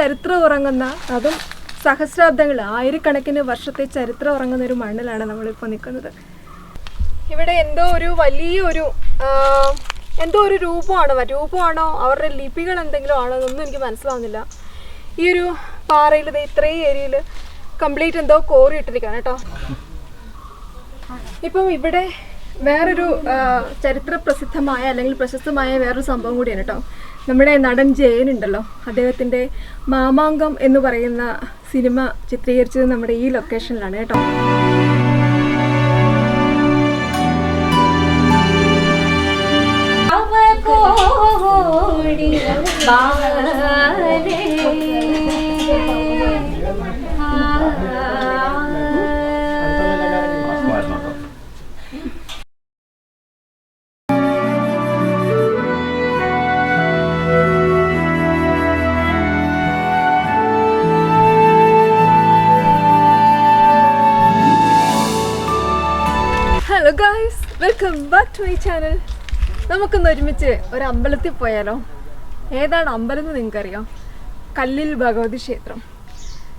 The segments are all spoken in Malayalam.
ചരിത്രം ഉറങ്ങുന്ന അതും സഹസ്രാബ്ദങ്ങൾ ആയിരക്കണക്കിന് വർഷത്തെ ചരിത്രം ഉറങ്ങുന്ന ഒരു മണ്ണിലാണ് നമ്മളിപ്പോൾ നിൽക്കുന്നത്. ഇവിടെ എന്തോ ഒരു വലിയൊരു എന്തോ ഒരു രൂപമാണ് രൂപമാണോ അവരുടെ ലിപികൾ എന്തെങ്കിലും ആണോ എന്നൊന്നും എനിക്ക് മനസ്സിലാവുന്നില്ല. ഈ ഒരു പാറയിൽ ഇത്രയും ഏരിയയിൽ കംപ്ലീറ്റ് എന്തോ കോറി ഇട്ടിരിക്കുകയാണ് കേട്ടോ. ഇപ്പം ഇവിടെ വേറൊരു ചരിത്ര പ്രസിദ്ധമായ അല്ലെങ്കിൽ പ്രശസ്തമായ വേറൊരു സംഭവം കൂടിയാണ് കേട്ടോ. നമ്മുടെ നടൻ ജയൻ ഉണ്ടല്ലോ. അദ്ദേഹത്തിന്റെ മാമാങ്കം എന്ന് പറയുന്ന സിനിമ ചിത്രീകരിച്ചത് നമ്മുടെ ഈ ലൊക്കേഷനിലാണ് കേട്ടോ. അവകോടി hello guys welcome back to my channel നമുക്കൊന്ന് ഒരുമിച്ച് ഒരു അമ്പലത്തിൽ പോയാലോ? ഏതാണ് അമ്പലം എന്ന് നിങ്ങൾക്കറിയാം? കല്ലിൽ ഭഗവതി ക്ഷേത്രം.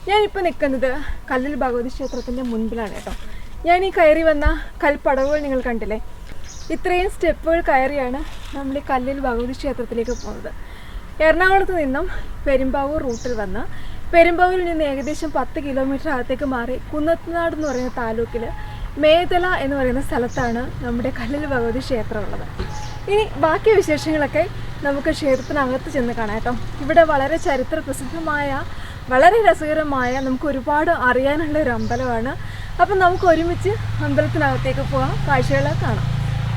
ഞാനിപ്പോൾ നിൽക്കുന്നത് കല്ലിൽ ഭഗവതി ക്ഷേത്രത്തിന്റെ മുൻപിലാണ് കേട്ടോ. ഞാൻ ഈ കയറി വന്ന കൽപ്പടവുകൾ നിങ്ങൾ കണ്ടില്ലേ? ഇത്രയും സ്റ്റെപ്പുകൾ കയറിയാണ് നമ്മൾ ഈ കല്ലിൽ ഭഗവതി ക്ഷേത്രത്തിലേക്ക് പോകുന്നത്. എറണാകുളത്ത് നിന്നും പെരുമ്പാവൂർ റൂട്ടിൽ വന്ന് പെരുമ്പാവൂരിൽ നിന്ന് ഏകദേശം പത്ത് കിലോമീറ്റർ അകത്തേക്ക് മാറി കുന്നത്തനാട് എന്ന് പറയുന്ന താലൂക്കിൽ മേതല എന്ന് പറയുന്ന സ്ഥലത്താണ് നമ്മുടെ കല്ലിൽ ഭഗവതി ക്ഷേത്രം ഉള്ളത് ഇനി ബാക്കി വിശേഷങ്ങളൊക്കെ നമുക്ക് ക്ഷേത്രത്തിനകത്ത് ചെന്ന് കാണാം കേട്ടോ. ഇവിടെ വളരെ ചരിത്ര പ്രസിദ്ധമായ വളരെ രസകരമായ നമുക്ക് ഒരുപാട് അറിയാനുള്ള ഒരു അമ്പലമാണ്. അപ്പം നമുക്ക് ഒരുമിച്ച് അമ്പലത്തിനകത്തേക്ക് പോകാം കാഴ്ചകളെ കാണാം.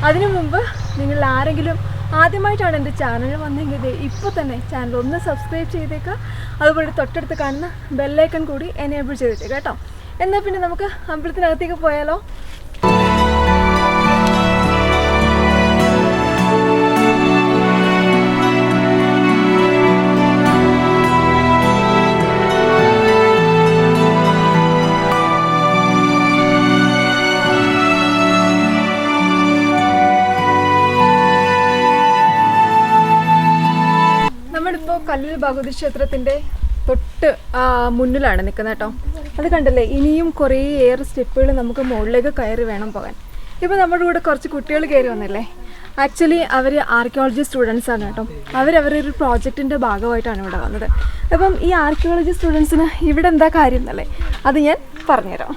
അതിനു മുമ്പ് നിങ്ങൾ ആരെങ്കിലും ആദ്യമായിട്ടാണ് എന്റെ ചാനൽ വന്നെങ്കിൽ ഇപ്പോൾ തന്നെ ചാനൽ ഒന്ന് സബ്സ്ക്രൈബ് ചെയ്തേക്കുക അതുപോലെ തൊട്ടടുത്ത് കാണുന്ന ബെല്ലൈക്കൺ കൂടി എനേബിൾ ചെയ്തിട്ട് കേട്ടോ. എന്നാൽ പിന്നെ നമുക്ക് അമ്പലത്തിനകത്തേക്ക് പോയാലോ? നമ്മളിപ്പോൾ കല്ലിൽ ഭഗവതി ക്ഷേത്രത്തിന്റെ തൊട്ട് മുന്നിലാണ് നിൽക്കുന്നത് കേട്ടോ. അത് കണ്ടല്ലേ? ഇനിയും കുറേ ഏറെ സ്റ്റെപ്പുകൾ നമുക്ക് മുകളിലേക്ക് കയറി വേണം പോകാൻ. ഇപ്പോൾ നമ്മുടെ കൂടെ കുറച്ച് കുട്ടികൾ കയറി വന്നില്ലേ? ആക്ച്വലി അവർ ആർക്കിയോളജി സ്റ്റുഡൻസ് ആണ് കേട്ടോ. അവരവരുടെ ഒരു പ്രോജക്റ്റിന്റെ ഭാഗമായിട്ടാണ് ഇവിടെ വന്നത്. അപ്പം ഈ ആർക്കിയോളജി സ്റ്റുഡൻസിന് ഇവിടെ എന്താ കാര്യം എന്നല്ലേ? അത് ഞാൻ പറഞ്ഞുതരാം.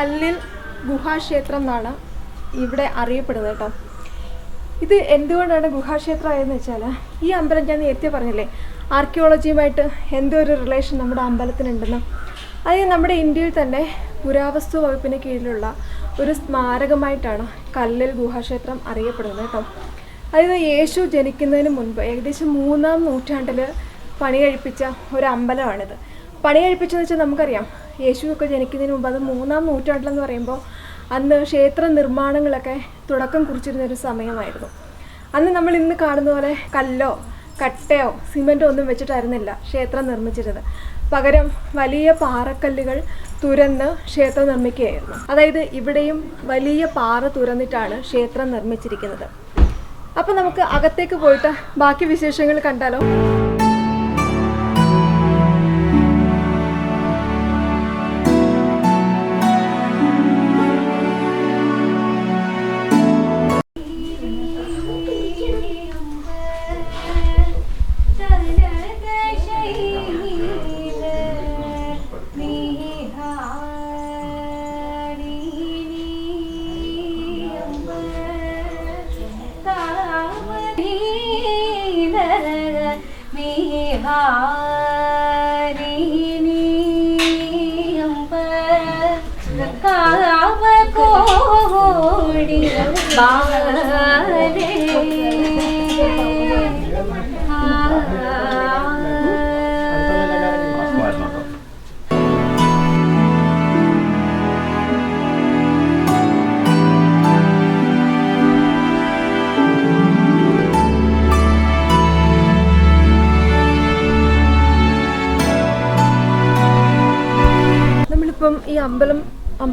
കല്ലിൽ ഗുഹാക്ഷേത്രം എന്നാണ് ഇവിടെ അറിയപ്പെടുന്നത് കേട്ടോ. ഇത് എന്തുകൊണ്ടാണ് ഗുഹാക്ഷേത്രമായതെന്ന് വെച്ചാൽ ഈ അമ്പലം ഞാൻ നേരത്തെ പറഞ്ഞില്ലേ ആർക്കിയോളജിയുമായിട്ട് എന്തോ ഒരു റിലേഷൻ നമ്മുടെ അമ്പലത്തിനുണ്ടെന്ന്. അത് നമ്മുടെ ഇന്ത്യയിൽ തന്നെ പുരാവസ്തു വകുപ്പിന് കീഴിലുള്ള ഒരു സ്മാരകമായിട്ടാണ് കല്ലിൽ ഗുഹാക്ഷേത്രം അറിയപ്പെടുന്നത് കേട്ടോ. അതായത് യേശു ജനിക്കുന്നതിന് മുൻപ് ഏകദേശം മൂന്നാം നൂറ്റാണ്ടിൽ പണി കഴിപ്പിച്ച ഒരു അമ്പലമാണിത്. പണി കഴിപ്പിച്ചതെന്ന് വെച്ചാൽ നമുക്കറിയാം യേശുവൊക്കെ ജനിക്കുന്നതിന് മുമ്പ് അത് മൂന്നാം നൂറ്റാണ്ടിലെന്ന് പറയുമ്പോൾ അന്ന് ക്ഷേത്ര നിർമ്മാണങ്ങളൊക്കെ തുടക്കം കുറിച്ചിരുന്നൊരു സമയമായിരുന്നു. അന്ന് നമ്മൾ ഇന്ന് കാണുന്ന പോലെ കല്ലോ കട്ടയോ സിമന്റോ ഒന്നും വെച്ചിട്ടായിരുന്നില്ല ക്ഷേത്രം നിർമ്മിച്ചിരുന്നത്. പകരം വലിയ പാറക്കല്ലുകൾ തുരന്ന് ക്ഷേത്രം നിർമ്മിക്കുകയായിരുന്നു. അതായത് ഇവിടെയും വലിയ പാറ തുരന്നിട്ടാണ് ക്ഷേത്രം നിർമ്മിച്ചിരിക്കുന്നത്. അപ്പം നമുക്ക് അകത്തേക്ക് പോയിട്ട് ബാക്കി വിശേഷങ്ങൾ കണ്ടാലോ?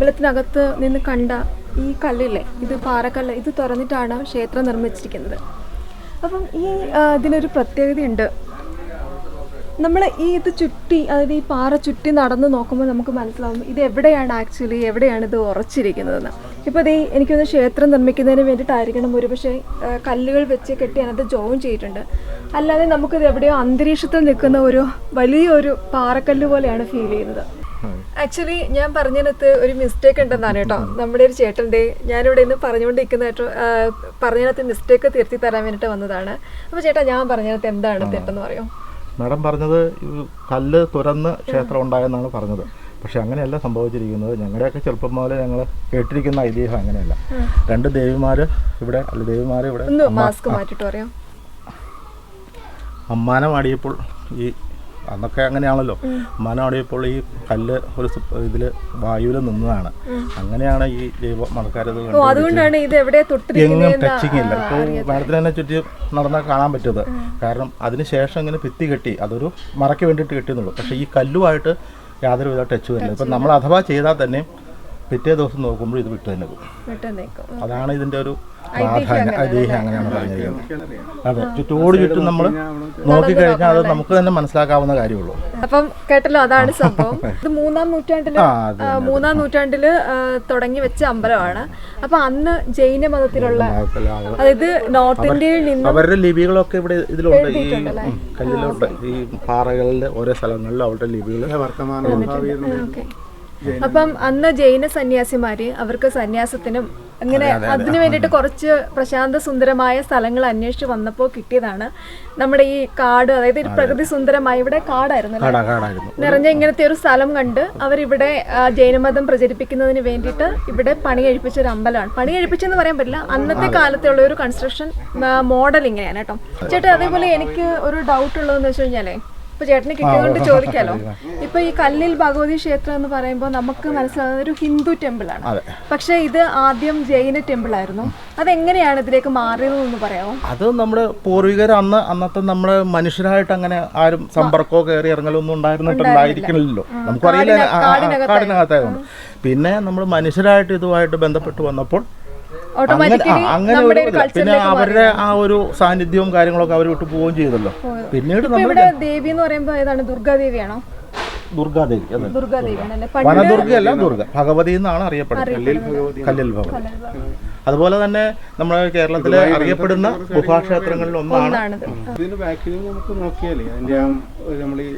അമ്പലത്തിനകത്ത് നിന്ന് കണ്ട ഈ കല്ലില്ലേ? ഇത് പാറക്കല്ല്. ഇത് തുറന്നിട്ടാണ് ക്ഷേത്രം നിർമ്മിച്ചിരിക്കുന്നത്. അപ്പം ഈ ഇതിനൊരു പ്രത്യേകതയുണ്ട്. നമ്മൾ ഈ ഇത് ചുറ്റി അതായത് ഈ പാറ ചുറ്റി നടന്ന് നോക്കുമ്പോൾ നമുക്ക് മനസ്സിലാവും ഇത് എവിടെയാണ് ആക്ച്വലി എവിടെയാണ് ഇത് ഉറച്ചിരിക്കുന്നതെന്ന്. ഇപ്പോൾ ഇത് എനിക്കൊന്ന് ക്ഷേത്രം നിർമ്മിക്കുന്നതിന് വേണ്ടിയിട്ടായിരിക്കണം ഒരുപക്ഷെ കല്ലുകൾ വെച്ച് കെട്ടി അതിനകത്ത് ജോയിൻ ചെയ്തിട്ടുണ്ട്. അല്ലാതെ നമുക്കിത് എവിടെയോ അന്തരീക്ഷത്തിൽ നിൽക്കുന്ന ഒരു വലിയൊരു പാറക്കല്ല് പോലെയാണ് ഫീൽ ചെയ്യുന്നത്. ആക്ച്വലി ഞാൻ പറഞ്ഞതിനകത്ത് ഒരു മിസ്റ്റേക്ക് ഉണ്ടെന്നാണ് കേട്ടോ. നമ്മുടെ ഒരു ചേട്ടന്റെ ഞാനിവിടെ ഇന്ന് പറഞ്ഞുകൊണ്ടിരിക്കുന്ന പറഞ്ഞതിനകത്ത് മിസ്റ്റേക്ക് തിരുത്തി തരാൻ വേണ്ടിയിട്ട് വന്നതാണ്. അപ്പോൾ ചേട്ടാ ഞാൻ പറഞ്ഞതിനകത്ത് എന്താണ് തെറ്റെന്ന് പറയും? മാഡം പറഞ്ഞത് കല്ല് തുറന്ന് ക്ഷേത്രം ഉണ്ടായെന്നാണ് പറഞ്ഞത്. പക്ഷെ അങ്ങനെയല്ല സംഭവിച്ചിരിക്കുന്നത്. ഞങ്ങളുടെയൊക്കെ ചെറുപ്പം മുതലേ ഞങ്ങൾ കേട്ടിരിക്കുന്ന ഐതിഹ്യം അങ്ങനെയല്ല. രണ്ട് ദേവിമാര് ഇവിടെ അല്ല ദേവിമാര് ഇവിടെ ഒന്ന് മാസ്ക് മാറ്റിട്ട് പറയാം. അമ്മാനം ആടിയപ്പോൾ ഈ അന്നൊക്കെ അങ്ങനെയാണല്ലോ. മനമടിയപ്പോൾ ഈ കല്ല് ഒരു ഇതിൽ വായുവിൽ നിന്നതാണ്. അങ്ങനെയാണ് ഈ ദൈവ മണക്കാരത് അതുകൊണ്ടാണ് ഇത് എവിടെ എങ്ങും ടച്ചിങ് ഇല്ല. ഇപ്പോൾ മാഡത്തിന് തന്നെ ചുറ്റി നടന്നാൽ കാണാൻ പറ്റുന്നത്. കാരണം അതിനുശേഷം ഇങ്ങനെ ഭിത്തി കെട്ടി അതൊരു മറയ്ക്ക് വേണ്ടിയിട്ട് കെട്ടിയെന്നുള്ളൂ. പക്ഷേ ഈ കല്ലുമായിട്ട് യാതൊരു വിധ ടച്ച് വരില്ല ഇപ്പം നമ്മൾ അഥവാ ചെയ്താൽ തന്നെ പിറ്റേ ദിവസം നോക്കുമ്പോൾ ഇത് വിട്ടു തന്നെ അതാണ് ഇതിന്റെ ഒരു പ്രാധാന്യം ഐതിഹ്യം അങ്ങനെയാണ് പറഞ്ഞിരിക്കുന്നത്. അതെ ചുറ്റോട് ചുറ്റും നമ്മൾ നോക്കിക്കഴിഞ്ഞാൽ അത് നമുക്ക് തന്നെ മനസ്സിലാക്കാവുന്ന കാര്യമുള്ളൂ. അപ്പം കേട്ടല്ലോ അതാണ് സംഭവം. ഇത് മൂന്നാം നൂറ്റാണ്ടിൽ ആ, മൂന്നാം നൂറ്റാണ്ടിൽ ആ, തുടങ്ങി വെച്ച അമ്പലമാണ്. അപ്പൊ അന്ന് ജൈന മതത്തിലുള്ള അതായത് നോർത്ത് ഇന്ത്യയിൽ നിന്ന് അവരുടെ ലിപികളൊക്കെ ഇവിടെ ഇതിലുണ്ട്. ഈ കല്ലിലുണ്ട്. ഈ പാറകളിലെ ഓരോ സ്ഥലങ്ങളിലും അവരുടെ ലിപികൾ ഓക്കെ. അപ്പം അന്ന് ജൈന സന്യാസിമാര് അവർക്ക് സന്യാസത്തിനും അങ്ങനെ അതിനു വേണ്ടിയിട്ട് കുറച്ച് പ്രശാന്ത സുന്ദരമായ സ്ഥലങ്ങൾ അന്വേഷിച്ച് വന്നപ്പോൾ കിട്ടിയതാണ്. നമ്മുടെ ഈ കാട് അതായത് ഒരു പ്രകൃതി സുന്ദരമായ ഇവിടെ കാടായിരുന്നു നിറഞ്ഞ ഇങ്ങനത്തെ ഒരു സ്ഥലം കണ്ട് അവരിവിടെ ജൈനമതം പ്രചരിപ്പിക്കുന്നതിന് വേണ്ടിയിട്ട് ഇവിടെ പണി കഴിപ്പിച്ച ഒരു അമ്പലമാണ്. പണി കഴിപ്പിച്ചെന്ന് പറയാൻ പറ്റില്ല. അന്നത്തെ കാലത്തുള്ള ഒരു കൺസ്ട്രക്ഷൻ മോഡൽ ഇങ്ങനെയാണ് കേട്ടോ. ചേട്ടാ അതേപോലെ എനിക്ക് ഒരു ഡൗട്ട് ഉള്ളതെന്ന് വെച്ച് കഴിഞ്ഞാലേ ഇപ്പൊ ചേട്ടന് കിട്ടിയതുകൊണ്ട് ചോദിക്കാലോ? ഇപ്പൊ ഈ കല്ലിൽ ഭഗവതി ക്ഷേത്രം എന്ന് പറയുമ്പോൾ നമുക്ക് മനസ്സിലാകുന്നത് ഒരു ഹിന്ദു ടെമ്പിൾ ആണ്. പക്ഷെ ഇത് ആദ്യം ജൈന ടെമ്പിൾ ആയിരുന്നു. അതെങ്ങനെയാണ് ഇതിലേക്ക് മാറിയതെന്ന് പറയാമോ? അത് നമ്മുടെ പൂർവികർ അന്ന് അന്നത്തെ നമ്മുടെ മനുഷ്യരായിട്ട് അങ്ങനെ ആരും സമ്പർക്കമോ കയറി ഇറങ്ങലോ ഒന്നും ഉണ്ടായിരുന്നിട്ടുണ്ടായിരിക്കണല്ലോ നമുക്കറിയില്ല. കാടിനകത്തായതുകൊണ്ട് പിന്നെ നമ്മൾ മനുഷ്യരായിട്ട് ഇതുമായിട്ട് ബന്ധപ്പെട്ട് വന്നപ്പോൾ അങ്ങനെ നമ്മുടെ. പിന്നെ അവരുടെ ആ ഒരു സാന്നിധ്യവും കാര്യങ്ങളൊക്കെ അവർ വിട്ടു പോവുകയും ചെയ്തല്ലോ. പിന്നീട് നമ്മൾ ദേവി എന്ന് പറയുമ്പോൾ ഏതാണ്? ദുർഗാദേവിയാണോ? ദുർഗാദേവി ദുർഗാദേവിയാണ് അല്ലേ ദുർഗ. ഭഗവതി എന്നാണ് അറിയപ്പെടുന്നത്. കല്ലിൽ ഭഗവതി. അതുപോലെ തന്നെ നമ്മുടെ കേരളത്തിലെ അറിയപ്പെടുന്ന ഗുഹാക്ഷേത്രങ്ങളിൽ ഒന്നാണ്. ഇതിന്റെ ബാക്കിൽ നമുക്ക് നോക്കിയാലേ അതിന്റെ നമ്മൾ ഈ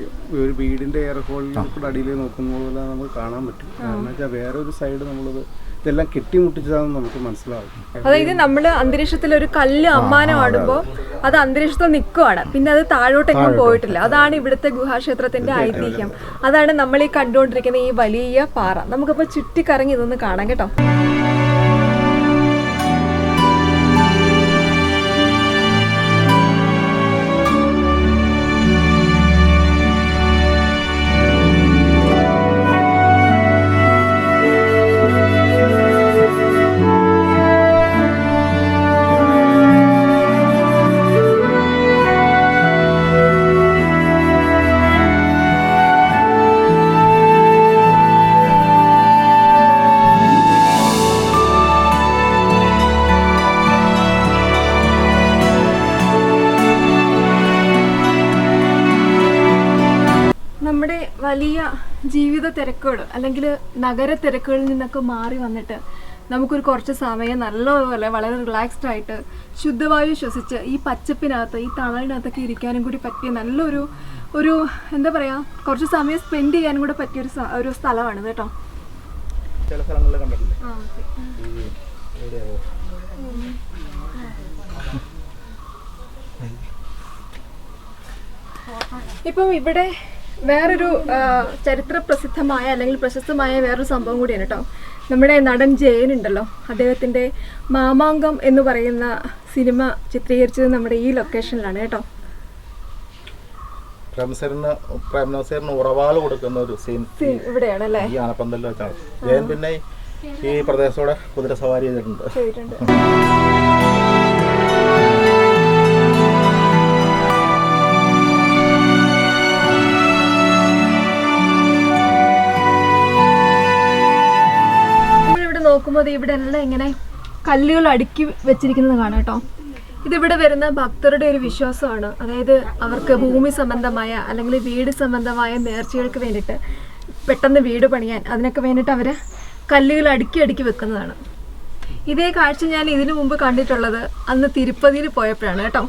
ഒരു വീടിന്റെ എയർ ഹോളിൽ കൂടെ അടിയിൽ നോക്കുന്ന പോലെ നമുക്ക് കാണാൻ പറ്റും. കാരണം വെച്ചാൽ വേറെ ഒരു സൈഡ് നമ്മളത് ഇതെല്ലാം കെട്ടിമുട്ടിച്ചതാണെന്ന് നമുക്ക് മനസ്സിലാവും. അതായത് നമ്മൾ അന്തരീക്ഷത്തിൽ ഒരു കല്ല് അമ്മാനം ആടുമ്പോൾ അത് അന്തരീക്ഷത്തിൽ നിൽക്കുവാണ് പിന്നെ അത് താഴോട്ടെങ്ങും പോയിട്ടില്ല. അതാണ് ഇവിടുത്തെ ഗുഹാക്ഷേത്രത്തിന്റെ ഐതിഹ്യം. അതാണ് നമ്മൾ ഈ കണ്ടുകൊണ്ടിരിക്കുന്ന ഈ വലിയ പാറ. നമുക്കപ്പോൾ ചുറ്റിക്കറങ്ങി ഇതൊന്ന് കാണാം കേട്ടോ. തിരക്കുകൾ അല്ലെങ്കിൽ നഗര തിരക്കുകളിൽ നിന്നൊക്കെ മാറി വന്നിട്ട് നമുക്കൊരു കുറച്ച് സമയം നല്ലപോലെ വളരെ റിലാക്സ്ഡ് ആയിട്ട് ശുദ്ധവായു ശ്വസിച്ച് ഈ പച്ചപ്പിനകത്ത് ഈ തണലിനകത്തൊക്കെ ഇരിക്കാനും കൂടി പറ്റിയ നല്ലൊരു ഒരു എന്താ പറയുക കുറച്ച് സമയം സ്പെൻഡ് ചെയ്യാനും കൂടെ പറ്റിയ ഒരു ഒരു സ്ഥലമാണ് കേട്ടോ. ചില സ്ഥലങ്ങളിൽ കണ്ടിട്ടില്ലേ. ഇപ്പം ഇവിടെ വേറൊരു ചരിത്ര പ്രസിദ്ധമായ അല്ലെങ്കിൽ പ്രശസ്തമായ വേറൊരു സംഭവം കൂടിയാണ് കേട്ടോ നമ്മുടെ നടൻ ജയൻ ഉണ്ടല്ലോ. അദ്ദേഹത്തിന്റെ മാമാങ്കം എന്ന് പറയുന്ന സിനിമ ചിത്രീകരിച്ചത് നമ്മുടെ ഈ ലൊക്കേഷനിലാണ് കേട്ടോ. പ്രേംനസീറിന് ഉറവാൾ കൊടുക്കുന്ന ഒരു സീൻ ഇവിടെയാണ് അല്ലേ ഈ ആനപ്പന്തലിൽ വെച്ചാണ്. ജയൻ പിന്നെ ഈ പ്രദേശത്തോടെ കുതിര സവാരി ചെയ്തിട്ടുണ്ട്. നോക്കുമ്പോൾ ഇവിടെ എല്ലാം ഇങ്ങനെ കല്ലുകൾ അടുക്കി വെച്ചിരിക്കുന്നത് കാണാം കേട്ടോ. ഇതിവിടെ വരുന്ന ഭക്തരുടെ ഒരു വിശ്വാസമാണ്. അതായത് അവർക്ക് ഭൂമി സംബന്ധമായ അല്ലെങ്കിൽ വീട് സംബന്ധമായ നേർച്ചകൾക്ക് വേണ്ടിയിട്ട് പെട്ടെന്ന് വീട് പണിയാൻ അതിനൊക്കെ വേണ്ടിയിട്ട് അവർ കല്ലുകൾ അടുക്കി അടുക്കി വെക്കുന്നതാണ്. ഇതേ കാഴ്ച ഞാൻ ഇതിനു മുമ്പ് കണ്ടിട്ടുള്ളത് അന്ന് തിരുപ്പതിയിൽ പോയപ്പോഴാണ് കേട്ടോ.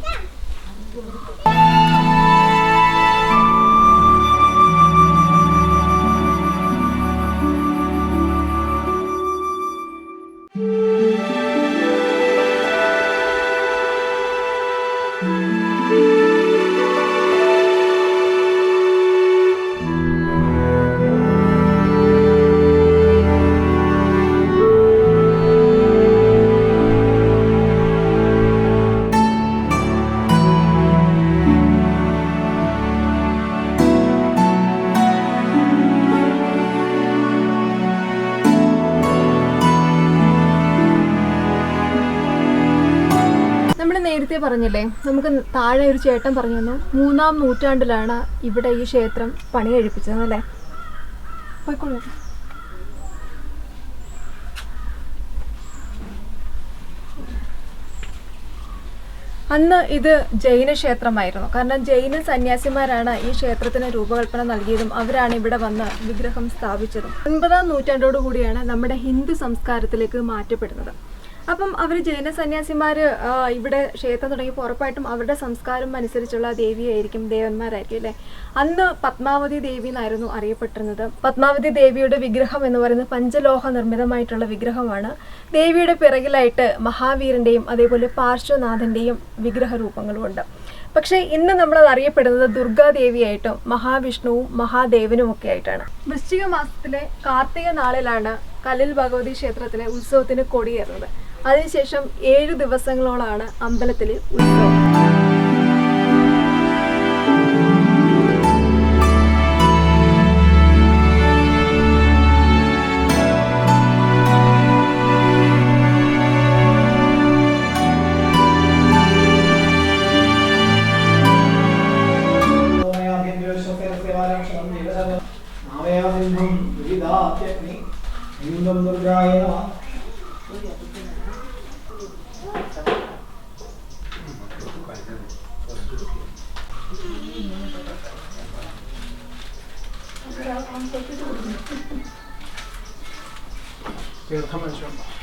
പറഞ്ഞില്ലേ? നമുക്ക് താഴെ ഒരു ചേട്ടൻ പറഞ്ഞു തന്നു മൂന്നാം നൂറ്റാണ്ടിലാണ് ഇവിടെ ഈ ക്ഷേത്രം പണി കഴിപ്പിച്ചത് അല്ലേ? പോയിക്കോളൂ. അന്ന് ഇത് ജൈന ക്ഷേത്രമായിരുന്നു. കാരണം ജൈന സന്യാസിമാരാണ് ഈ ക്ഷേത്രത്തിന് രൂപകൽപ്പന നൽകിയതും അവരാണ് ഇവിടെ വന്ന് വിഗ്രഹം സ്ഥാപിച്ചതും. ഒൻപതാം നൂറ്റാണ്ടോടു കൂടിയാണ് നമ്മുടെ ഹിന്ദു സംസ്കാരത്തിലേക്ക് മാറ്റപ്പെടുന്നത്. അപ്പം അവർ ജൈന സന്യാസിമാർ ഇവിടെ ക്ഷേത്രം തുടങ്ങിയപ്പോൾ ഉറപ്പായിട്ടും അവരുടെ സംസ്കാരം അനുസരിച്ചുള്ള ദേവിയായിരിക്കും ദേവന്മാരായിരിക്കും അല്ലേ? അന്ന് പത്മാവതി ദേവി എന്നായിരുന്നു അറിയപ്പെട്ടിരുന്നത്. പത്മാവതി ദേവിയുടെ വിഗ്രഹം എന്ന് പറയുന്നത് പഞ്ചലോഹ നിർമ്മിതമായിട്ടുള്ള വിഗ്രഹമാണ്. ദേവിയുടെ പിറകിലായിട്ട് മഹാവീരന്റെയും അതേപോലെ പാർശ്വനാഥന്റെയും വിഗ്രഹ രൂപങ്ങളുമുണ്ട് പക്ഷേ ഇന്ന് നമ്മളത് അറിയപ്പെടുന്നത് ദുർഗാദേവിയായിട്ടും മഹാവിഷ്ണുവും മഹാദേവനും ഒക്കെ ആയിട്ടാണ്. വൃശ്ചിക മാസത്തിലെ കാർത്തിക നാളിലാണ് കലിൽ ഭഗവതി ക്ഷേത്രത്തിലെ ഉത്സവത്തിന് കൊടിയേറുന്നത്. അതിനുശേഷം ഏഴു ദിവസങ്ങളോളാണ് അമ്പലത്തിൽ ഉത്സവം. തീർത്ഥമത്സ്യം ഇതിന്റെ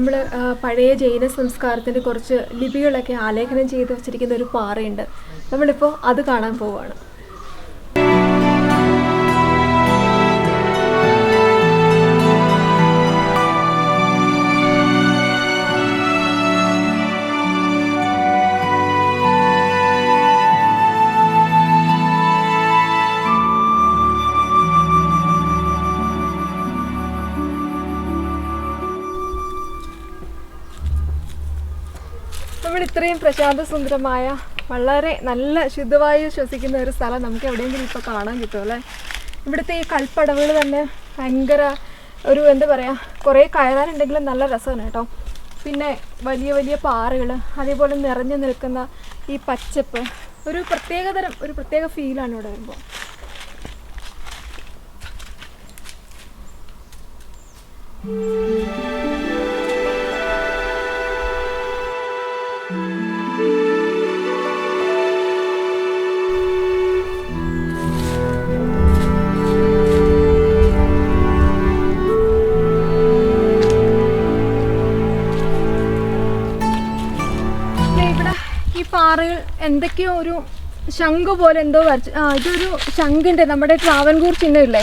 നമ്മൾ പഴയ ജൈന സംസ്കാരത്തിന്റെ കുറച്ച് ലിപികളൊക്കെ ആലേഖനം ചെയ്ത് വെച്ചിരിക്കുന്ന ഒരു പാറയുണ്ട്. നമ്മളിപ്പോൾ അത് കാണാൻ പോവുകയാണ് ഇത്രയും പ്രശാന്ത സുന്ദരമായ വളരെ നല്ല ശുദ്ധവായു ശ്വസിക്കുന്ന ഒരു സ്ഥലം നമുക്ക് എവിടെയെങ്കിലും ഇപ്പോൾ കാണാൻ കിട്ടും അല്ലേ? ഇവിടുത്തെ ഈ കൽപ്പടവുകൾ തന്നെ ഭയങ്കര ഒരു എന്താ പറയുക കുറേ കയറാനുണ്ടെങ്കിലും നല്ല രസമാണ് കേട്ടോ. പിന്നെ വലിയ വലിയ പാറകൾ അതേപോലെ നിറഞ്ഞു നിൽക്കുന്ന ഈ പച്ചപ്പ് ഒരു പ്രത്യേകതരം ഒരു പ്രത്യേക ഫീലാണ് ഇവിടെ വരുമ്പോൾ. ദേ ഈ പാറകൾ എന്തൊക്കെയോ ഒരു ശംഖ് പോലെ എന്തോ വരച്ചു ആ ഇതൊരു ശംഖിന്റെ നമ്മുടെ ട്രാവൻകൂർ ചിഹ്നമില്ലേ?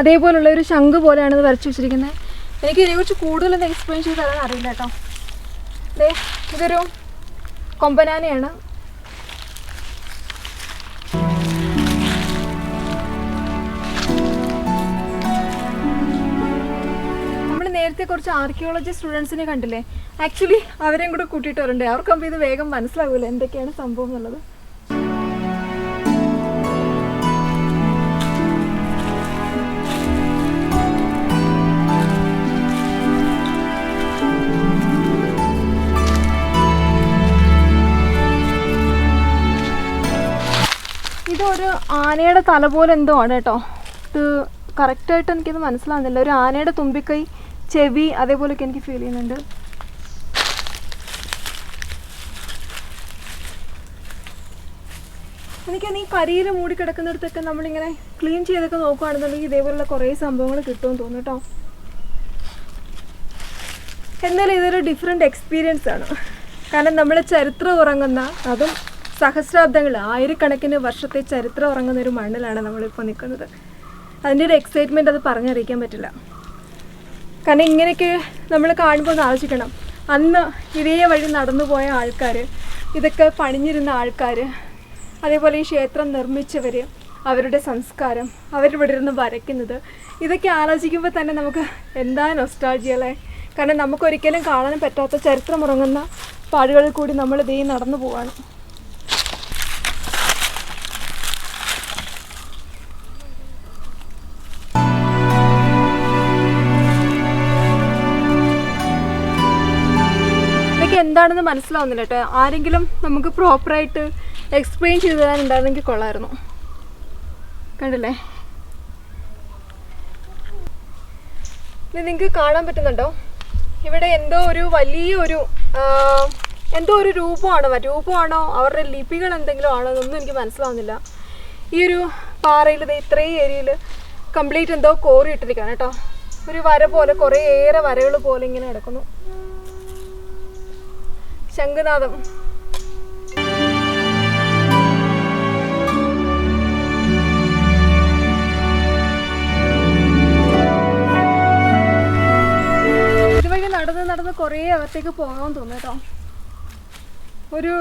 അതേപോലുള്ള ഒരു ശംഖ് പോലെയാണ് ഇത് വരച്ചു വെച്ചിരിക്കുന്നത്. എനിക്ക് ഇതിനെക്കുറിച്ച് കൂടുതലൊന്നും എക്സ്പ്ലെയിൻ ചെയ്ത് തരാൻ അറിയില്ല കേട്ടോ. ഇതൊരു കൊമ്പനാനയാണ്. കുറച്ച് ആർക്കിയോളജി സ്റ്റുഡൻസിനെ കണ്ടില്ലേ? ആക്ച്വലി അവരെയും കൂടെ കൂട്ടിയിട്ട് വരണ്ടേ? അവർക്കാകുമ്പോൾ ഇത് വേഗം മനസ്സിലാവില്ല എന്തൊക്കെയാണ് സംഭവം എന്നുള്ളത്? ഇതൊരു ആനയുടെ തല പോലെ എന്തോ ആണ് കേട്ടോ. ഇത് കറക്റ്റായിട്ട് എനിക്കിത് മനസ്സിലാകുന്നില്ല ഒരു ആനയുടെ തുമ്പിക്കൈ ചെവി അതേപോലെയൊക്കെ എനിക്ക് ഫീൽ ചെയ്യുന്നുണ്ട്. എനിക്ക് ഈ കരിയിൽ മൂടി കിടക്കുന്നിടത്തൊക്കെ നമ്മളിങ്ങനെ ക്ലീൻ ചെയ്തൊക്കെ നോക്കുകയാണെന്നുണ്ടെങ്കിൽ ഇതേപോലുള്ള കുറേ സംഭവങ്ങൾ കിട്ടുമെന്ന് തോന്നുന്നു എന്നാലും ഇതൊരു ഡിഫറെന്റ് എക്സ്പീരിയൻസ് ആണ്. കാരണം നമ്മൾ ചരിത്രം ഉറങ്ങുന്ന അതും സഹസ്രാബ്ദങ്ങൾ ആയിരക്കണക്കിന് വർഷത്തെ ചരിത്രം ഉറങ്ങുന്ന ഒരു മണ്ണിലാണ് നമ്മളിപ്പോൾ നിൽക്കുന്നത്. അതിന്റെ ഒരു എക്സൈറ്റ്മെന്റ് അത് പറഞ്ഞറിയിക്കാൻ പറ്റില്ല. കാരണം ഇങ്ങനെയൊക്കെ നമ്മൾ കാണുമ്പോൾ ആലോചിക്കണം. അന്ന് ഇതേ വഴി നടന്നു പോയ ആൾക്കാർ ഇതൊക്കെ പണിഞ്ഞിരുന്ന ആൾക്കാർ അതേപോലെ ഈ ക്ഷേത്രം നിർമ്മിച്ചവർ അവരുടെ സംസ്കാരം അവരിവിടെ ഇരുന്ന് വരയ്ക്കുന്നത് ഇതൊക്കെ ആലോചിക്കുമ്പോൾ തന്നെ നമുക്ക് എന്താ നൊസ്റ്റാൾജിയല്ലേ കാരണം നമുക്കൊരിക്കലും കാണാൻ പറ്റാത്ത ചരിത്രമുറങ്ങുന്ന പാടുകളിൽ കൂടി നമ്മൾ ഇതേ നടന്നു പോവാണ്. എന്താണെന്ന് മനസ്സിലാവുന്നില്ല കേട്ടോ. ആരെങ്കിലും നമുക്ക് പ്രോപ്പറായിട്ട് എക്സ്പ്ലെയിൻ ചെയ്തു തരാനുണ്ടായിരുന്നെങ്കിൽ കൊള്ളായിരുന്നു. കണ്ടില്ലേ? ഇത് നിങ്ങൾക്ക് കാണാൻ പറ്റുന്നുണ്ടോ? ഇവിടെ എന്തോ ഒരു വലിയൊരു എന്തോ ഒരു രൂപമാണോ രൂപമാണോ? അവരുടെ ലിപികൾ എന്തെങ്കിലും ആണോ? എന്നൊന്നും എനിക്ക് മനസ്സിലാവുന്നില്ല. ഈ ഒരു പാറയിൽ ഇത് ഇത്രയും ഏരിയയിൽ കംപ്ലീറ്റ് എന്തോ കോറി ഇട്ടിരിക്കുകയാണ് കേട്ടോ. ഒരു വര പോലെ കുറേ ഏറെ വരകൾ പോലെ ഇങ്ങനെ കിടക്കുന്നു ശംഖുനാഥം. ഇതുവഴി നടന്ന് നടന്ന് കുറേ അകത്തേക്ക് പോകാൻ തോന്നുന്നു ഒരു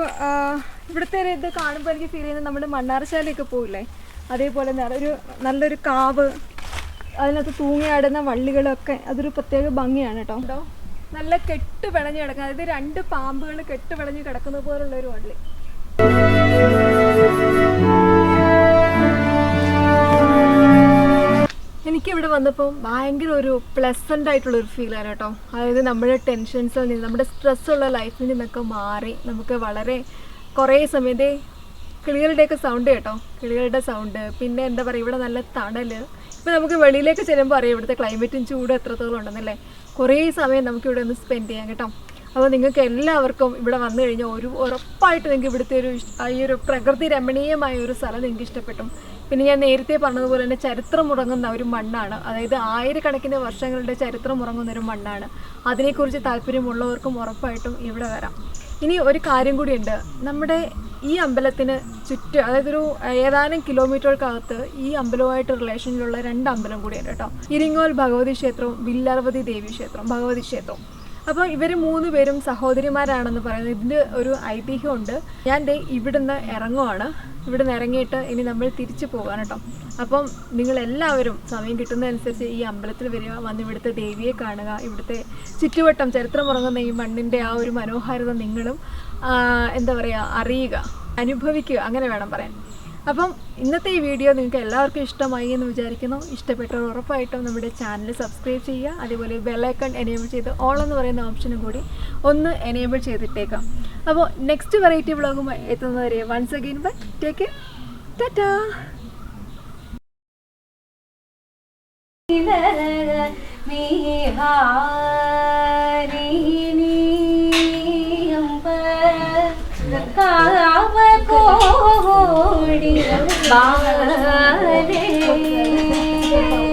ഇവിടുത്തെ ഒരു ഇത് കാണുമ്പോൾ എനിക്ക് ഫീൽ ചെയ്യുന്നത് നമ്മുടെ മണ്ണാറശാലയൊക്കെ പോയില്ലേ അതേപോലെ ഒരു നല്ലൊരു കാവ് അതിനകത്ത് തൂങ്ങിയാടുന്ന വള്ളികളൊക്കെ അതൊരു പ്രത്യേക ഭംഗിയാണ് കേട്ടോ. നല്ല കെട്ട് പിണഞ്ഞ് കിടക്കുന്നത്. അതായത് രണ്ട് പാമ്പുകൾ കെട്ട് പിണഞ്ഞ് കിടക്കുന്ന പോലുള്ള ഒരു വള്ളി. എനിക്കിവിടെ വന്നപ്പോൾ ഭയങ്കര ഒരു പ്ലസന്റ് ആയിട്ടുള്ള ഒരു ഫീൽ ആണ് കേട്ടോ. അതായത് നമ്മുടെ ടെൻഷൻസിൽ നിന്ന് നമ്മുടെ സ്ട്രെസ്സുള്ള ലൈഫിൽ നിന്നൊക്കെ മാറി നമുക്ക് വളരെ കുറേ സമയത്തെ കിളികളുടെയൊക്കെ സൗണ്ട് കേട്ടോ. കിളികളുടെ സൗണ്ട് പിന്നെ എന്താ പറയുക ഇവിടെ നല്ല തണൽ ഇപ്പോൾ നമുക്ക് വെളിയിലേക്ക് ചെല്ലുമ്പോൾ അറിയാം ഇവിടുത്തെ ക്ലൈമറ്റും ചൂട് എത്രത്തോളം ഉണ്ടെന്നല്ലേ? കുറേ സമയം നമുക്കിവിടെ ഒന്ന് സ്പെൻഡ് ചെയ്യാം കേട്ടോ. അപ്പോൾ നിങ്ങൾക്ക് എല്ലാവർക്കും ഇവിടെ വന്നു കഴിഞ്ഞാൽ ഒരു ഉറപ്പായിട്ട് നിങ്ങൾക്ക് ഇവിടുത്തെ ഒരു ഈ ഒരു പ്രകൃതി രമണീയമായ ഒരു സ്ഥലം നിങ്ങൾക്ക് ഇഷ്ടപ്പെട്ടു. പിന്നെ ഞാൻ നേരത്തെ പറഞ്ഞതുപോലെ തന്നെ ചരിത്രം ഉറങ്ങുന്ന ഒരു മണ്ണാണ്. അതായത് ആയിരക്കണക്കിന് വർഷങ്ങളുടെ ചരിത്രം ഉറങ്ങുന്ന ഒരു മണ്ണാണ്. അതിനെക്കുറിച്ച് താല്പര്യമുള്ളവർക്കും ഉറപ്പായിട്ടും ഇവിടെ വരാം. ഇനി ഒരു കാര്യം കൂടിയുണ്ട് നമ്മുടെ ഈ അമ്പലത്തിന് ചുറ്റും അതായത് ഒരു ഏതാനും കിലോമീറ്ററുകൾക്കകത്ത് ഈ അമ്പലവുമായിട്ട് റിലേഷനിലുള്ള രണ്ട് അമ്പലം കൂടിയുണ്ട് കേട്ടോ. ഇരിങ്ങോൽ ഭഗവതി ക്ഷേത്രവും വില്ലർവതി ദേവി ക്ഷേത്രം ഭഗവതി ക്ഷേത്രവും അപ്പോൾ ഇവർ മൂന്ന് പേരും സഹോദരിമാരാണെന്ന് പറയുന്നത് ഇതിന്റെ ഒരു ഐതിഹ്യമുണ്ട്. ഞാൻ ദേ ഇവിടുന്ന് ഇറങ്ങുവാണ്. ഇവിടുന്ന് ഇറങ്ങിയിട്ട് ഇനി നമ്മൾ തിരിച്ചു പോകാൻ കേട്ടോ. അപ്പം നിങ്ങൾ എല്ലാവരും സമയം കിട്ടുന്നതനുസരിച്ച് ഈ അമ്പലത്തിൽ വരിക വന്ന് ഇവിടുത്തെ ദേവിയെ കാണുക ഇവിടുത്തെ ചുറ്റുവട്ടം ചരിത്രം ഉറങ്ങുന്ന ഈ മണ്ണിന്റെ ആ ഒരു മനോഹാരിത നിങ്ങളും എന്താ പറയുക അറിയുക അനുഭവിക്കുക അങ്ങനെ വേണം പറയാൻ. അപ്പം ഇന്നത്തെ ഈ വീഡിയോ നിങ്ങൾക്ക് എല്ലാവർക്കും ഇഷ്ടമായി എന്ന് വിചാരിക്കുന്നു. ഇഷ്ടപ്പെട്ടവർ ഉറപ്പായിട്ടും നമ്മുടെ ചാനൽ സബ്സ്ക്രൈബ് ചെയ്യുക. അതേപോലെ ബെല്ലൈക്കൺ എനേബിൾ ചെയ്ത് ഓൾ എന്ന് പറയുന്ന ഓപ്ഷനും കൂടി ഒന്ന് എനേബിൾ ചെയ്തിട്ടേക്കാം. അപ്പോൾ നെക്സ്റ്റ് വെറൈറ്റി വ്ളോഗുമായി എത്തുന്നവരെ വൺസ് അഗെയിൻ ബൈ ടേക്ക് ടാറ്റാ കോടി ബാലേ ആ